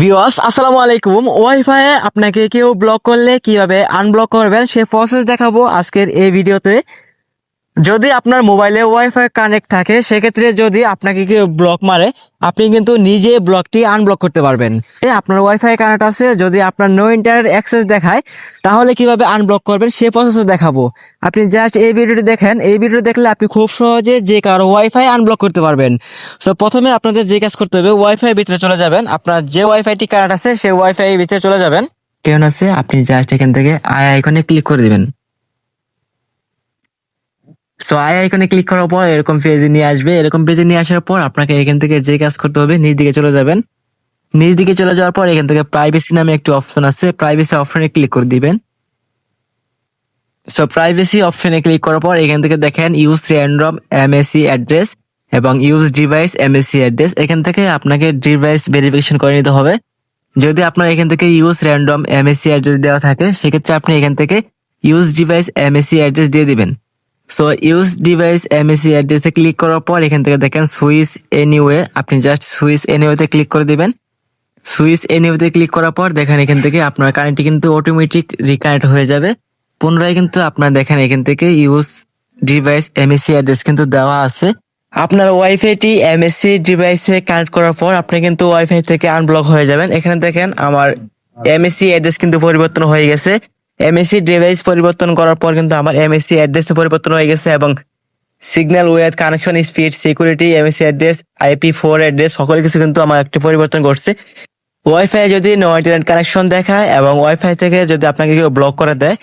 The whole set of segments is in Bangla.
ভিউয়ার্স আসসালামু আলাইকুম। ওয়াইফাই আপনাকে কেউ ব্লক করলে কীভাবে আনব্লক করবেন, সে প্রসেস দেখাবো আজকের এই ভিডিওতে যদি আপনার মোবাইলে ওয়াইফাই কানেক্ট থাকে, সেক্ষেত্রে যদি আপনাকে কেউ ব্লক মারে, আপনি কিন্তু নিজে ব্লকটি আনব্লক করতে পারবেন। আপনার ওয়াইফাই কানেক্ট আছে, যদি আপনার নো ইন্টারনেট অ্যাক্সেস দেখায়, তাহলে কীভাবে আনব্লক করবেন সে প্রসেসও দেখাবো। আপনি জাস্ট এই ভিডিওটি দেখেন, এই ভিডিও দেখলে আপনি খুব সহজে যে কারও ওয়াইফাই আনব্লক করতে পারবেন। সো প্রথমে আপনাদের যে কাজ করতে হবে ওয়াইফাই ভিতরে চলে যাবেন। আপনার যে ওয়াইফাইটি কানেক্ট আছে, সেই ওয়াইফাই ভিতরে চলে যাবেন। কেমন আছে? আপনি জাস্ট এখান থেকে আই আইকনে ক্লিক করে দিবেন। সো আই আইকনে ক্লিক করার পর এরকম পেজে নিয়ে আসবে। এরকম পেজে নিয়ে আসার পর আপনাকে এখান থেকে যে কাজ করতে হবে, নিজ দিকে চলে যাবেন। নিজ দিকে চলে যাওয়ার পর এখান থেকে প্রাইভেসি নামে একটি অপশন আছে। প্রাইভেসি অপশনে ক্লিক করে দিবেন। সো প্রাইভেসি অপশনে ক্লিক করার পর এখান থেকে দেখেন ইউজ র্যান্ডম এমএসি অ্যাড্রেস এবং ইউজ ডিভাইস এমএসি অ্যাড্রেস এখান থেকে আপনাকে ডিভাইস ভেরিফিকেশন করে নিতে হবে। যদি আপনার এখান থেকে ইউজ র্যান্ডম এমএসি অ্যাড্রেস দেওয়া থাকে, সেক্ষেত্রে আপনি এখান থেকে ইউজ ডিভাইস এমএসি অ্যাড্রেস দিয়ে দিবেন। সো ইউজ ডিভাইস এমএসি অ্যাড্রেসে ক্লিক করার পর এখান থেকে দেখেন সুইচ এনিওয়ে আপনি জাস্ট সুইচ এনিওয়েতে ক্লিক করে দিবেন। সুইচ এনিওয়েতে ক্লিক করার পর দেখেন এখান থেকে আপনার কারেন্টটি কিন্তু অটোমেটিক রিকানেক্ট হয়ে যাবে। পুনরায় কিন্তু আপনার দেখেন এখান থেকে ইউজ ডিভাইস এমএসসি অ্যাড্রেস কিন্তু দেওয়া আছে। আপনার ওয়াইফাইটি এমএসসি ডিভাইসে কানেক্ট করার পর আপনি কিন্তু ওয়াইফাই থেকে আনব্লক হয়ে যাবেন। এখানে দেখেন আমার এমএসসি অ্যাড্রেস কিন্তু পরিবর্তন হয়ে গেছে। এমএসসি ডিভাইস পরিবর্তন করার পর কিন্তু আমার এমএসসি অ্যাড্রেস পরিবর্তন হয়ে গেছে এবং signal ওয়েথ connection speed security MSC address IP four address সকল কিছু কিন্তু আমার একটি পরিবর্তন করছে। ওয়াইফাই যদি নো ইন্টারনেট কানেকশন দেখায় এবং ওয়াইফাই থেকে যদি আপনাকে কেউ ব্লক করে দেয়,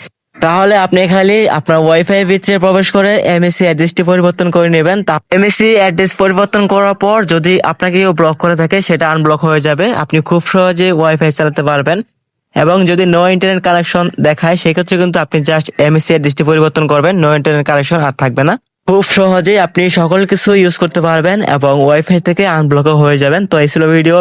তাহলে আপনি খালি আপনার ওয়াইফাই ভিতরে প্রবেশ করে এমএসসি অ্যাড্রেসটি পরিবর্তন করে নেবেন। তা এমএসসি অ্যাড্রেস পরিবর্তন করার পর যদি আপনাকে কেউ ব্লক করে থাকে, সেটা আনব্লক হয়ে যাবে। আপনি খুব সহজে ওয়াইফাই চালাতে পারবেন। এবং যদি নো ইন্টারনেট কানেকশন দেখায়, সেক্ষেত্রে কিন্তু আপনি জাস্ট এমএসসি দৃষ্টি পরিবর্তন করবেন। নো ইন্টারনেট কানেকশন আর থাকবে না। খুব সহজেই আপনি সকল কিছু ইউজ করতে পারবেন এবং ওয়াইফাই থেকে আনব্লকও হয়ে যাবেন। তো এই ছিল ভিডিও